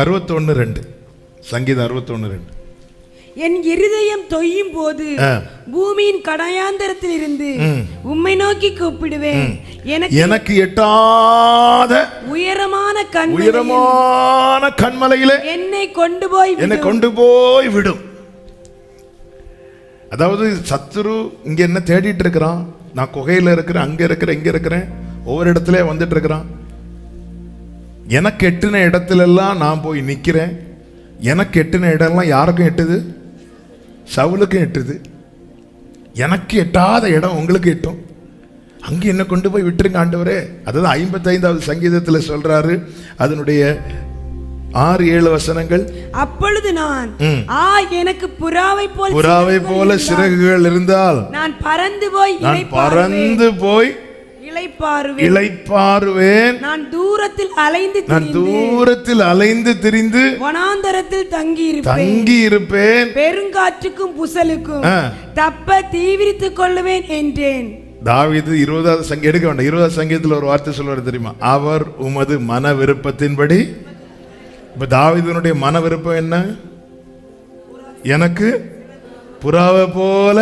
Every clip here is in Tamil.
அறுபத்தொன்னு ரெண்டு. சங்கீதம் அறுபத்தொன்னு ரெண்டு. என் இருதயம் தொய்யும் போது. பூமியின் கடையாந்தரத்தில் இருந்து உம்மை நோக்கி கூப்பிடுவேன். எனக்கு எனக்கு எட்டாத உயரமான கண் உயரமான கண்மலையிலே என்னை கொண்டு போய் என்னை. கொண்டு போய் விடும். அதாவது சத்துரு இங்க என்ன தேடிட்டு இருக்கிறான்? நான் குகையில இருக்கிறேன் அங்க இருக்கிறேன் இங்க இருக்கிறேன் ஒவ்வொரு இடத்துல வந்துட்டு இருக்கிறான். எனக்கு எட்டுன இடத்துல எல்லாம் நான் போய் நிக்கிறேன். எனக்கு எட்டுன இடம்லாம் யாருக்கும் எட்டுது? சவுலுக்கும் எட்டுது. எனக்கு எட்டாத இடம் உங்களுக்கு எட்டும். அங்க என்ன கொண்டு போய் விட்டுருங்க ஆண்டவரே. அதுதான் ஐம்பத்தைந்தாவது சங்கீதத்துல சொல்றாரு. அதனுடைய ஆறு ஏழு வசனங்கள். அப்பொழுது நான். ஆ எனக்கு புறாவை போல் புறாவை போல சிறகுகள் இருந்தால் நான் பறந்து போய் நான். பறந்து போய் இளைப்பாறுவேன். இளைப்பாறுவேன். நான் தூரத்தில் அலைந்து நான் தூரத்தில் அலைந்து திரிந்து வனாந்தரத்தில் தங்கி இருப்பேன் தங்கி இருப்பேன் பெருங்காற்றுக்கும் புசலுக்கும். தப்ப தீவிரித்துக் கொள்ளுவேன் என்றேன். தாவீது இருபதாவது சங்கி எடுக்க வேண்டாம். இருபதாவது சங்கீதத்தில் ஒரு வார்த்தை சொல்வார் தெரியுமா? அவர் உமது மன விருப்பத்தின்படி இப்ப தாவீதுனுடைய மன விருப்பம் என்ன? எனக்கு? புறாவை போல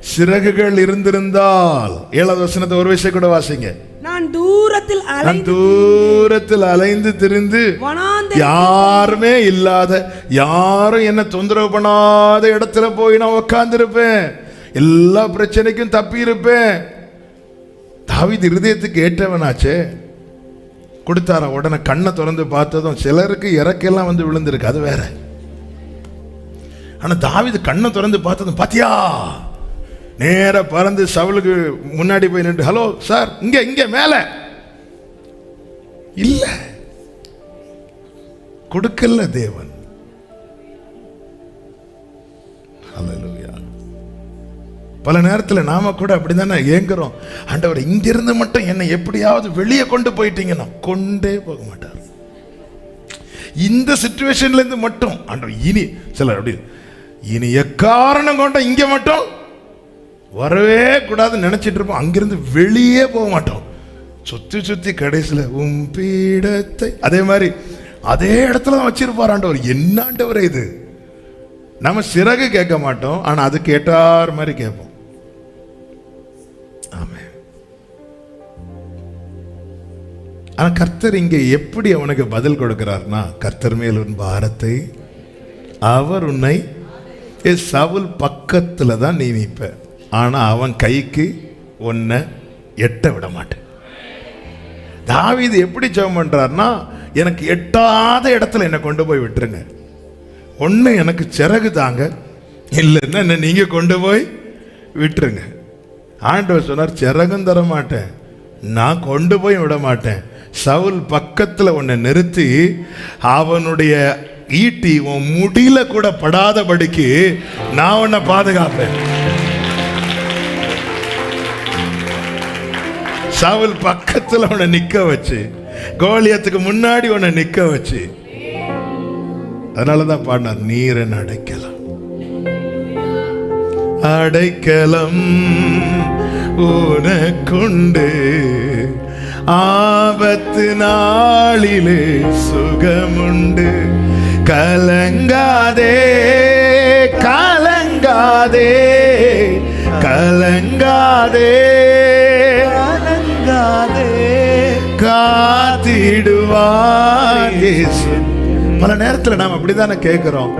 சிறகுகள் இருந்திருந்தால். ஏழாவது வசனத்தை ஒரு விஷயம் கூட வாசிங்க. நான் தூரத்தில் நான் தூரத்தில் அலைந்து திரிந்து யாருமே இல்லாத யாரும் என்ன தொந்தரவு பண்ணாத இடத்துல போய் நான் உட்கார்ந்திருப்பேன் எல்லா பிரச்சனைக்கும் தப்பி இருப்பேன் தாவீது இருதயத்துக்கு ஏற்றவனாச்சே. கொடுத்தாரா உடனே கண்ணை திறந்து பார்த்ததும் சிலருக்கு இறக்கெல்லாம் வந்து விழுந்திருக்கு. அது வேற. ஆனா தாவீது கண்ணை திறந்து பார்த்ததும் பாத்தியா? நேராக பறந்து சவுலுக்கு முன்னாடி போய் நின்று ஹலோ சார் இங்க இங்க மேல. இல்ல. கொடுக்கல தேவன். பல நேரத்தில் நாம கூட அப்படிதானே ஏங்குறோம். ஆண்டவர் இங்கிருந்து மட்டும் என்னை எப்படியாவது வெளியே கொண்டு போயிட்டீங்கன்னா கொண்டே போக மாட்டார். இந்த சுச்சுவேஷன்ல இருந்து மட்டும் ஆண்டவர் இனி சிலர் அப்படி இனி எக்காரணம் கொண்ட இங்க மட்டும் வரவே கூடாதுன்னு நினச்சிட்டு இருப்போம். அங்கிருந்து வெளியே போக மாட்டோம். சுற்றி சுற்றி கடைசியில் உம் பீடத்தை அதே மாதிரி அதே இடத்துல தான் வச்சிருப்பாராண்டவர் என்னாண்டவர் இது? நம்ம சிறகு கேட்க மாட்டோம் ஆனால் அது கேட்டார் மாதிரி கேட்போம். ஆமே ஆனால் கர்த்தர் இங்கே எப்படி அவனுக்கு பதில் கொடுக்கிறார்னா கர்த்தர் மேல் உன் பாரத்தை அவர் உன்னை ஏ, சவுல் பக்கத்தில் தான் நீ நிற்ப ஆனால் அவன் கைக்கு ஒன்றை எட்ட விட மாட்டேன் இது எப்படி ஜெபம் பண்ணுறாருன்னா எனக்கு எட்டாத இடத்துல என்னை கொண்டு போய் விட்டுருங்க. ஒன்று எனக்கு சிறகு தாங்க இல்லைன்னா என்னை நீங்கள் கொண்டு போய் விட்டுருங்க. ஆண்டவர் சொன்னார் சிறகும் தர மாட்டேன் நான் கொண்டு போய் விட மாட்டேன் சவுல் பக்கத்தில் உன்னை நிறுத்தி அவனுடைய ஈட்டி உன் முடியில கூட படாதபடிக்கு நான் உன்னை பாதுகாப்பேன். சாவல் பக்கத்தில் உன்னை நிற்க வச்சு கோலியத்துக்கு முன்னாடி உன்னை நிற்க வச்சு. அதனால தான் பாடினார் நீரன் அடைக்கலாம். அடைக்கலம் உனக்குண்டு. ஆபத்து நாளிலே சுகமுண்டு. கலங்காதே கலங்காதே கலங்காதே. காத்திடுவார் பல நேரத்தில் நாம் அப்படிதானே கேட்கிறோம்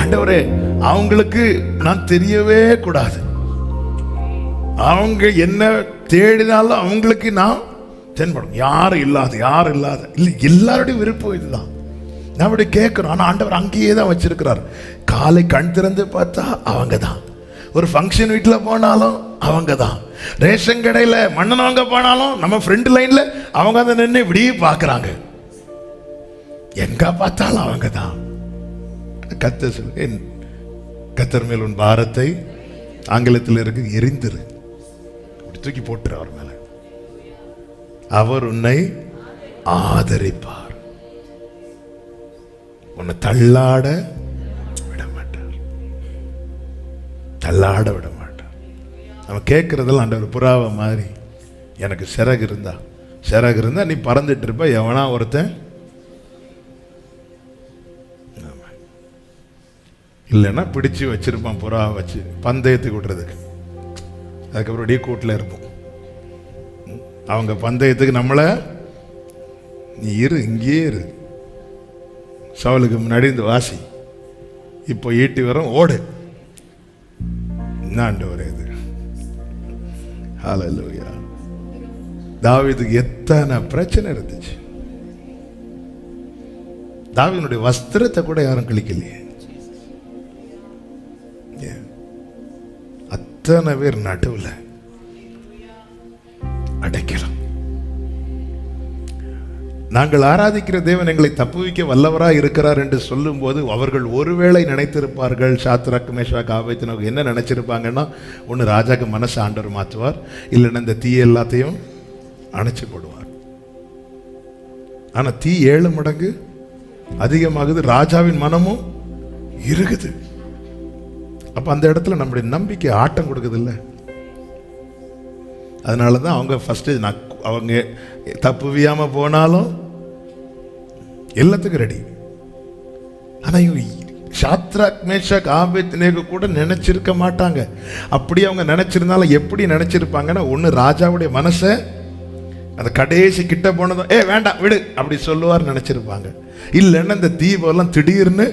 ஆண்டவரே அவங்களுக்கு நான் தெரியவே கூடாது. அவங்க என்ன தேடினாலும் அவங்களுக்கு நான் தென்படும். யாரும் இல்லாத யாரும் இல்லாத. இல்லை எல்லாருடைய விருப்பம் இதுதான். நான் அப்படி கேட்குறோம் ஆனால் ஆண்டவர் அங்கேயே தான் வச்சிருக்கிறார். காலை கண் திறந்து பார்த்தா அவங்க தான் ஒரு ஃபங்க்ஷன் வீட்டில் போனாலும் அவங்க தான் ரேஷன் கடையில் மண்ணன் வாங்க போனாலும் நம்ம ஃப்ரெண்ட் லைனில் அவங்க அதை நின்று இப்படி பார்க்குறாங்க. எங்க பார்த்தாலும் அவங்க தான் கத்த என் கத்தர் மேல் உன் பாரத்தை ஆங்கிலத்தில் இருக்கு எரிந்துரு. தூக்கி போட்டுரு அவர் மேல. அவர் உன்னை ஆதரிப்பார். உன்னை தள்ளாட விட மாட்டார் தள்ளாட விட மாட்டார் நம்ம கேட்கறதெல்லாம் ஆண்டவர் புறாவை மாதிரி. எனக்கு சிறகு இருந்தா. சிறகு இருந்தா நீ பறந்துட்டு இருப்ப எவனா ஒருத்தன்? இல்லைன்னா பிடிச்சி வச்சிருப்பான் புறா வச்சு பந்தயத்துக்கு விடுறதுக்கு அதுக்கப்புறம் டீ கூட்டில் இருப்போம். அவங்க பந்தயத்துக்கு நம்மளை நீ இரு இங்கேயே இரு. சவலுக்கு முன்னாடி இந்த வாசி. இப்போ ஈட்டி வரும் ஓடு. என்னாண்டு ஒரு ஹலலூயா தாவிதுக்கு எத்தனை பிரச்சனை இருந்துச்சு. தாவினுடைய வஸ்திரத்தை கூட யாரும் கிழிக்கலையே. அத்தனை பேர் நடுவில் அடைக்கலாம் நாங்கள் ஆராதிக்கிற தேவன் எங்களை தப்புவிக்க வல்லவராக இருக்கிறார் என்று சொல்லும்போது அவர்கள் ஒருவேளை நினைத்திருப்பார்கள். சாத்ராக் மேஷாக் ஆபத்தினோக்கு என்ன நினச்சிருப்பாங்கன்னா ஒன்று ராஜாக்கு மனசு ஆண்டவர் மாற்றுவார் இல்லைன்னா இந்த தீ எல்லாத்தையும் அணைச்சி போடுவார். ஆனால் தீ ஏழு மடங்கு அதிகமாகுது ராஜாவின் மனமும் இருக்குது அப்போ அந்த இடத்துல நம்முடைய நம்பிக்கை ஆட்டம் கொடுக்குது இல்லை? அதனால தான் அவங்க ஃபஸ்ட்டு நான் அவங்க தப்புவியாம போனாலும் எல்லாத்துக்கும் ரெடி ஆனால் இவங்க சாத்ராக் மேஷாக் கூட நினைச்சிருக்க மாட்டாங்க. அப்படி அவங்க நினைச்சிருந்தாலும் எப்படி நினைச்சிருப்பாங்கன்னா ஒன்று ராஜாவுடைய மனசை அந்த கடைசி கிட்ட போனதும் ஏ வேண்டாம் விடு அப்படி சொல்லுவார் நினைச்சிருப்பாங்க. இல்லைன்னா இந்த தீபம்லாம் திடீர்னு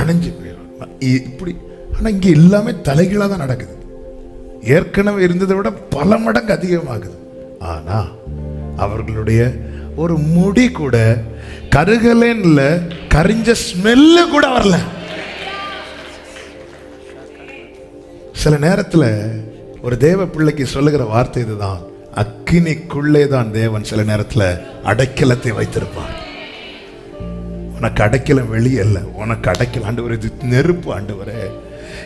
அணைஞ்சு போயிடும். இப்படி ஆனால் இங்கே எல்லாமே தலைகீழாக தான் நடக்குது. ஏற்கனவே இருந்ததை விட பல மடங்கு அதிகமாகுது. ஆனா அவர்களுடைய ஒரு முடி கூட கருகலன்ல கரிஞ்ச ஸ்மெல்லு கூட வரல. சில நேரத்துல ஒரு தேவ பிள்ளைக்கு சொல்லுகிற வார்த்தை இதுதான். அக்கினிக்குள்ளே தான் தேவன் சில நேரத்துல அடைக்கலத்தை வைத்திருப்பார். உனக்கு அடைக்கலம் வெளியல்ல உனக்கு அடைக்கல ஆண்டு இது நெருப்பு ஆண்டு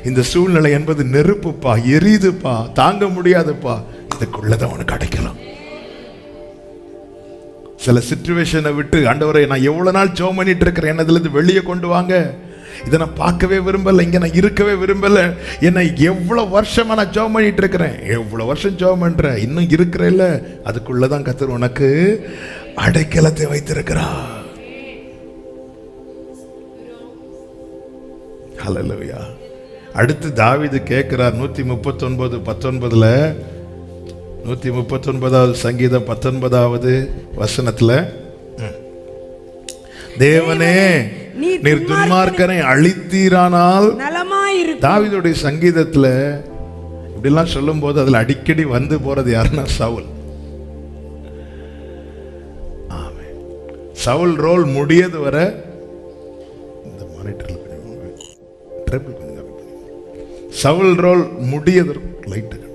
இந்த சூழ்நிலை என்பது நெருப்புப்பா எரியுதுப்பா தாங்க முடியாதுப்பா. இதுக்குள்ளதான் உனக்கு அடைக்கலாம் சில சுச்சுவேஷனை விட்டு ஆண்டவரை நான் எவ்வளவு நாள் ஜோம் பண்ணிட்டு இருக்கிறேன் என்னதுல இருந்து வெளியே கொண்டு வாங்க. இதை நான் பார்க்கவே விரும்பலை இங்கே நான் இருக்கவே விரும்பல. என்னை எவ்வளோ வருஷமா நான் ஜோம் பண்ணிட்டு இருக்கிறேன் எவ்வளோ வருஷம் ஜோம் பண்ணுறேன் இன்னும் இருக்கிறேல்ல அதுக்குள்ளதான் கத்தர் உனக்கு அடைக்கலத்தை வைத்திருக்கிறா ஹalleluya அடுத்து தாவீது கேட்குறார் நூத்தி முப்பத்தொன்பது பத்தொன்பதுல நூத்தி முப்பத்தொன்பதாவது சங்கீதம் பத்தொன்பதாவது வசனத்துல. தேவனே நீர் துன்மார்க்கனை அழித்தீரானால் தாவீதுடைய சங்கீதத்துல இப்படிலாம் சொல்லும்போது அதுல அடிக்கடி வந்து போறது யாருன்னா சவுல். சவுல் ரோல் முடியது வரை இந்த மானிட்டர்ல ட்ரிபிள் கொஞ்சம். சவுல் ரோல் முடியது லைட்டு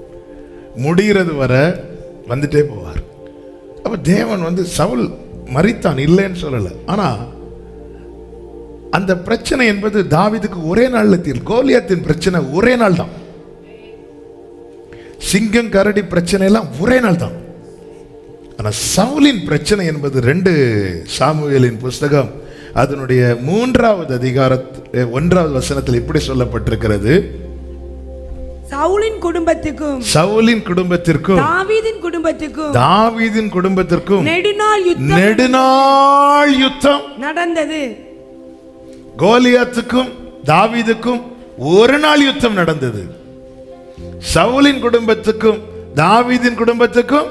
முடிகிறது வர வந்துட்டே போவார். அப்போ தேவன் வந்து சவுல் மறித்தான் இல்லைன்னு சொல்லலை. ஆனால் அந்த பிரச்சனை என்பது தாவிதுக்கு ஒரே நாளில் தீர் கோலியாத்தின் பிரச்சனை ஒரே நாள் தான் சிங்கம் கரடி பிரச்சனை எல்லாம் ஒரே நாள் தான் ஆனால் சவுலின் பிரச்சனை என்பது ரெண்டு சாமுவேலின் புஸ்தகம் அதனுடைய மூன்றாவது அதிகாரத் ஒன்றாவது வசனத்தில் இப்படி சொல்லப்பட்டிருக்கிறது. சவுலின் குடும்பத்துக்கும் சவுலின் குடும்பத்திற்கும் தாவீதின் குடும்பத்துக்கும் தாவீதின் குடும்பத்திற்கும் நெடுநாள் யுத்தம் நெடுநாள் யுத்தம் நடந்தது. கோலியாத்துக்கும் தாவீதுக்கும் ஒரு நாள் யுத்தம் நடந்தது. சவுலின் குடும்பத்துக்கும் தாவீதின் குடும்பத்துக்கும்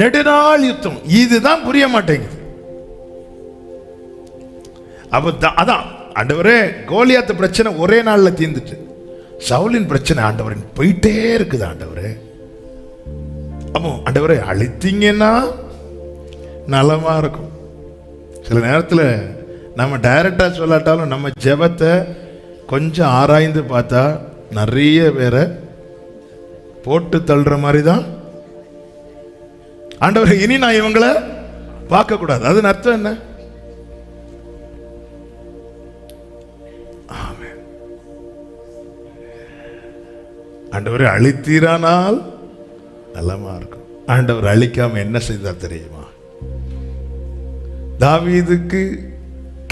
நெடுநாள் யுத்தம். இதுதான் புரிய மாட்டேங்குது. அப்ப அதான் ஆண்டவரே கோலியாத்து பிரச்சனை ஒரே நாள்ல தீர்ந்துட்டு. சவுலின் பிரச்சனை ஆண்டவரின் போயிட்டே இருக்குது ஆண்டவரே. அப்போ ஆண்டவரை அழித்தீங்கன்னா நலமா இருக்கும். சில நேரத்தில் நம்ம டைரக்டாக சொல்லாட்டாலும் நம்ம ஜெபத்தை கொஞ்சம் ஆராய்ந்து பார்த்தா நிறைய பேரை போட்டு தள்ளுற மாதிரி தான் ஆண்டவர் இனி நான் இவங்களை பார்க்கக்கூடாது. அது அதன் அர்த்தம் என்ன? ஆண்டவரை அழித்தீரானால் நல்லமா இருக்கும். ஆண்டவர் அழிக்காம என்ன செய்தால் தெரியுமா? தாவீதுக்கு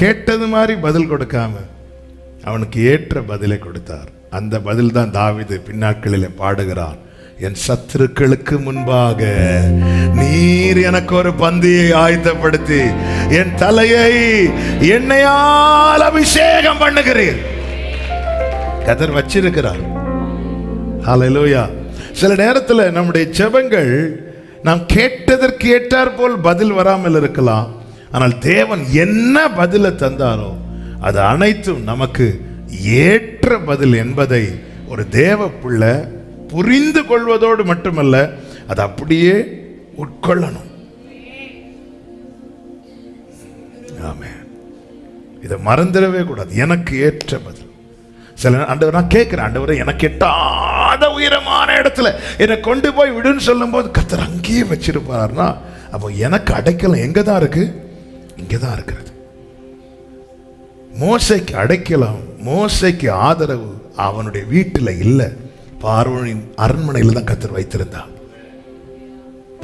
கேட்டது மாதிரி பதில் கொடுக்காம அவனுக்கு ஏற்ற பதிலை கொடுத்தார். அந்த பதில் தான் தாவீது பின்னாட்களில் பாடுகிறான் என் சத்துருக்களுக்கு முன்பாக நீர் எனக்கு ஒரு பந்தியை ஆயத்தப்படுத்தி என் தலையை என்னையால் அபிஷேகம் பண்ணுகிறீர். கதர் வச்சிருக்கிறார். ஹalleluya சில நேரத்தில் நம்முடைய செபங்கள் நாம் கேட்டதற்கு ஏற்றார் போல் பதில் வராமல் இருக்கலாம். ஆனால் தேவன் என்ன பதிலை தந்தாரோ அது அனைத்தும் நமக்கு ஏற்ற பதில் என்பதை ஒரு தேவ பிள்ளை புரிந்து கொள்வதோடு மட்டுமல்ல அது அப்படியே உட்கொள்ளணும். ஆமே இதை மறந்துடவே கூடாது. எனக்கு ஏற்ற பதில். சில ஆண்டவர் நான் கேட்குறேன் ஆண்டவரை எனக்கு எட்டாத உயரமான இடத்துல என்னை கொண்டு போய் விடுன்னு சொல்லும்போது கத்தர் அங்கேயே வச்சிருப்பாருன்னா அப்போ எனக்கு அடைக்கலம் எங்கே தான் இருக்கு? இங்கே தான் இருக்கிறது. மோசைக்கு அடைக்கலம் மோசைக்கு ஆதரவு அவனுடைய வீட்டில் இல்லை. பார்வனின் அரண்மனையில் தான் கத்தர் வைத்திருந்தார்.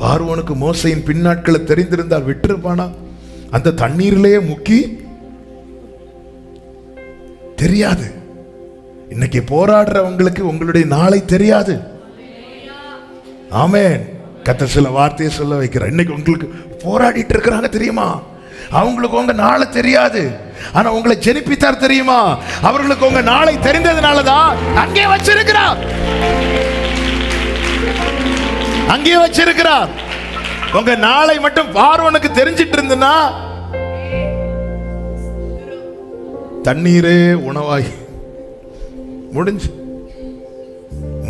பார்வனுக்கு மோசையின் பின்னாட்களை தெரிந்திருந்தால் விட்டிருப்பானா? அந்த தண்ணீரிலேயே முக்கி தெரியாது. இன்னைக்கு போராடுறவங்களுக்கு உங்களுடைய நாளை தெரியாது. ஆமேன். கத்த சில வார்த்தையை சொல்ல வைக்கிறேன் இன்னைக்கு உங்களுக்கு போராடிட்டு இருக்கிறாங்க தெரியுமா? அவங்களுக்கு உங்க நாளை தெரியாது. ஆனா உங்களை ஜெனிப்பித்தார் தெரியுமா? அவர்களுக்கு உங்க நாளை தெரிந்ததுனால தான் அங்கே வச்சிருக்கிறார். அங்கே வச்சிருக்கிறார். உங்க நாளை மட்டும் பார்வனுக்கு தெரிஞ்சிட்டு இருந்துன்னா தண்ணீரே உணவாகி முடிஞ்சு.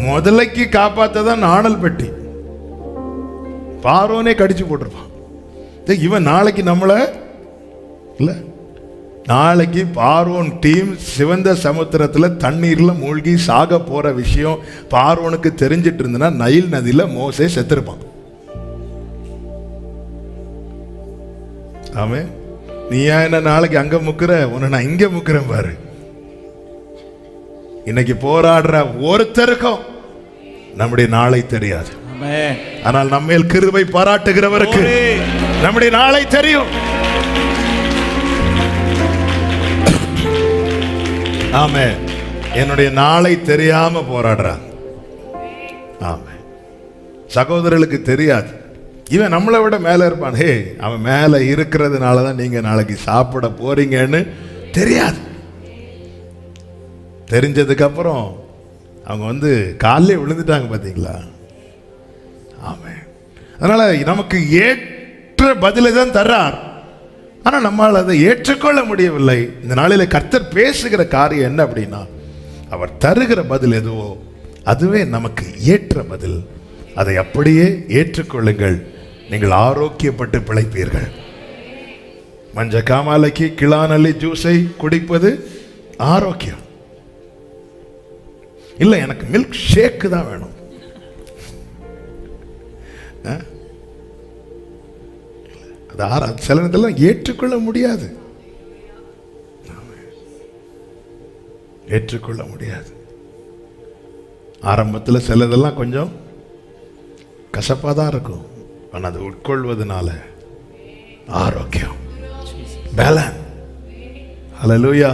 முதலைக்கு காப்பாத்ததான் நாணல் பெட்டி. பார்வனே கடிச்சு போட்டிருப்பான். இவன் நாளைக்கு நம்மளை இல்லை நாளைக்கு பார்வோன் டீம் சிவந்த சமுத்திரத்தில் தண்ணீரில் மூழ்கி சாக போகிற விஷயம் பார்வோனுக்கு தெரிஞ்சிட்டு இருந்ததுன்னா நைல் நதியில் மோசே செத்துருப்பான். ஆமே நீ ஏன் என்ன நாளைக்கு அங்கே முக்கிற? உன்னை நான் இங்கே முக்கிறேன் பாரு. இன்னைக்கு போராடுற ஒருத்தருக்கும் நம்முடைய நாளை தெரியாது. ஆனால் நம்மேல் கிருபை பாராட்டுகிறவருக்கு நம்முடைய நாளை தெரியும். ஆமே என்னுடைய நாளை தெரியாம போராடுறான் ஆமே சகோதரர்களுக்கு தெரியாது. இவன் நம்மளை விட மேல இருப்பான். ஹே அவன் மேல இருக்கிறதுனால தான் நீங்க நாளைக்கு சாப்பிட போறீங்கன்னு தெரியாது. தெரிஞ்சதுக்கப்புறம் அவங்க வந்து காலையிலே விழுந்துட்டாங்க பார்த்தீங்களா ஆமே அதனால் நமக்கு ஏற்ற பதிலை தான் தர்றார். ஆனால் நம்மால் அதை ஏற்றுக்கொள்ள முடியவில்லை. இந்த நாளில் கர்த்தர் பேசுகிற காரியம் என்ன அப்படின்னா அவர் தருகிற பதில் எதுவோ அதுவே நமக்கு ஏற்ற பதில். அதை அப்படியே ஏற்றுக்கொள்ளுங்கள். நீங்கள் ஆரோக்கியப்பட்டு பிழைப்பீர்கள். மஞ்ச காமாலைக்கு கிளானல்லி ஜூஸை குடிப்பது ஆரோக்கியம். இல்லை எனக்கு மில்க் ஷேக்கு தான் வேணும். அது ஆரா சில நேரத்தில் ஏற்றுக்கொள்ள முடியாது. ஏற்றுக்கொள்ள முடியாது. ஆரம்பத்தில் சிலதெல்லாம் கொஞ்சம் கசப்பாக தான் இருக்கும். ஆனால் அது உட்கொள்வதனால ஆரோக்கியம். பேலன் அலலூயா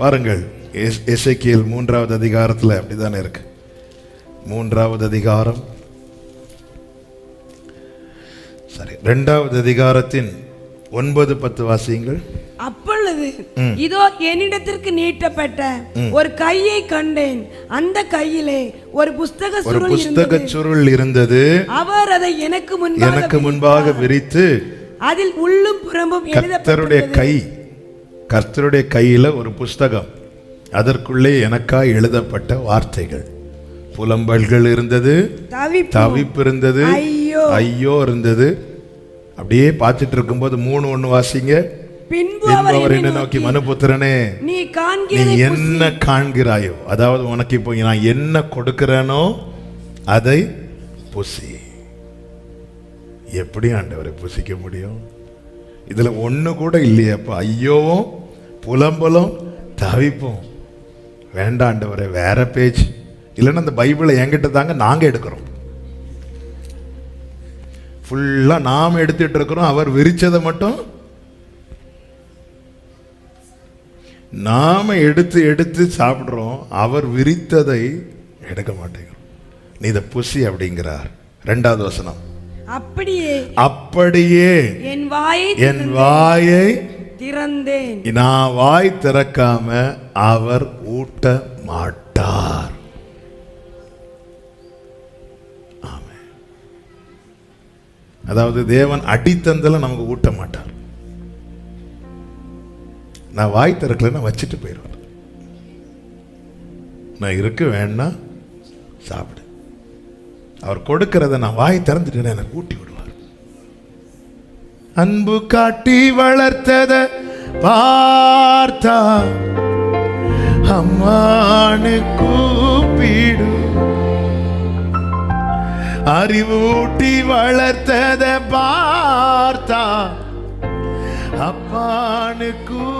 பாருங்கள் எசேக்கியேல் மூன்றாவது அதிகாரத்தில் அப்படிதானே இருக்கு? மூன்றாவது அதிகாரம். சரி ரெண்டாவது அதிகாரத்தின் ஒன்பது பத்து வாசியங்கள். அப்பொழுது இதோ என்னிடத்திற்கு நீட்டப்பட்ட ஒரு கையை கண்டேன். அந்த கையிலே ஒரு புஸ்தக ஒரு புஸ்தக சுருள் இருந்தது. அவர் அதை எனக்கு முன்பாக எனக்கு முன்பாக விரித்து அதில் உள்ளும் புறம்பும் கர்த்தருடைய கை கர்த்தருடைய கையில ஒரு புஸ்தகம். அதற்குள்ளே எனக்காய் எழுதப்பட்ட வார்த்தைகள். புலம்பல்கள் இருந்தது தவிப்பு. இருந்தது ஐயோ. ஐயோ இருந்தது. அப்படியே பார்த்துட்டு இருக்கும்போது மூணு ஒண்ணு வாசிங்க. பின்பு அவர் என்னை நோக்கி மனுபுத்திரனே நீ நீ என்ன காண்கிறாயோ அதாவது உனக்கு இப்போ நான் என்ன கொடுக்கிறேனோ அதை புசி. எப்படி ஆண்டவரை புசிக்க முடியும்? இதுல ஒண்ணு கூட இல்லையாப்பா ஐயோவும் புலம்பலும் தவிப்பும். வேண்டாம் ஆண்டவரே வேற பேச்சு. இல்லைன்னா அந்த பைபிளை என்கிட்ட தாங்க நாங்க எடுக்கிறோம். ஃபுல்லா நாம் எடுத்துட்டு இருக்கிறோம் அவர் விரிச்சதை மட்டும். நாம எடுத்து எடுத்து சாப்பிடுறோம் அவர் விரித்ததை எடுக்க மாட்டேங்கிறோம். நீ இதை புசி அப்படிங்கிறார். ரெண்டாவது வசனம். அப்படியே அப்படியே என் வாயை என் வாயை திறந்தேன். நான் வாய் திறக்காம அவர் ஊட்ட மாட்டார். அதாவது தேவன் அடித்தந்தல நமக்கு ஊட்ட மாட்டார். நான் வாய் திறக்கலன்னா வச்சுட்டு போயிடுவார் நான் இருக்க வேணா சாப்பிடு. அவர் கொடுக்கிறத நான் வாய் திறந்துட்டு எனக்கு ஊட்டி விடுவார் அன்பு காட்டி வளர்த்தத பார்த்தா அம்மானு கூப்பிடு. அறிவூட்டி வளர்த்தத பார்த்தா அப்பானு கூ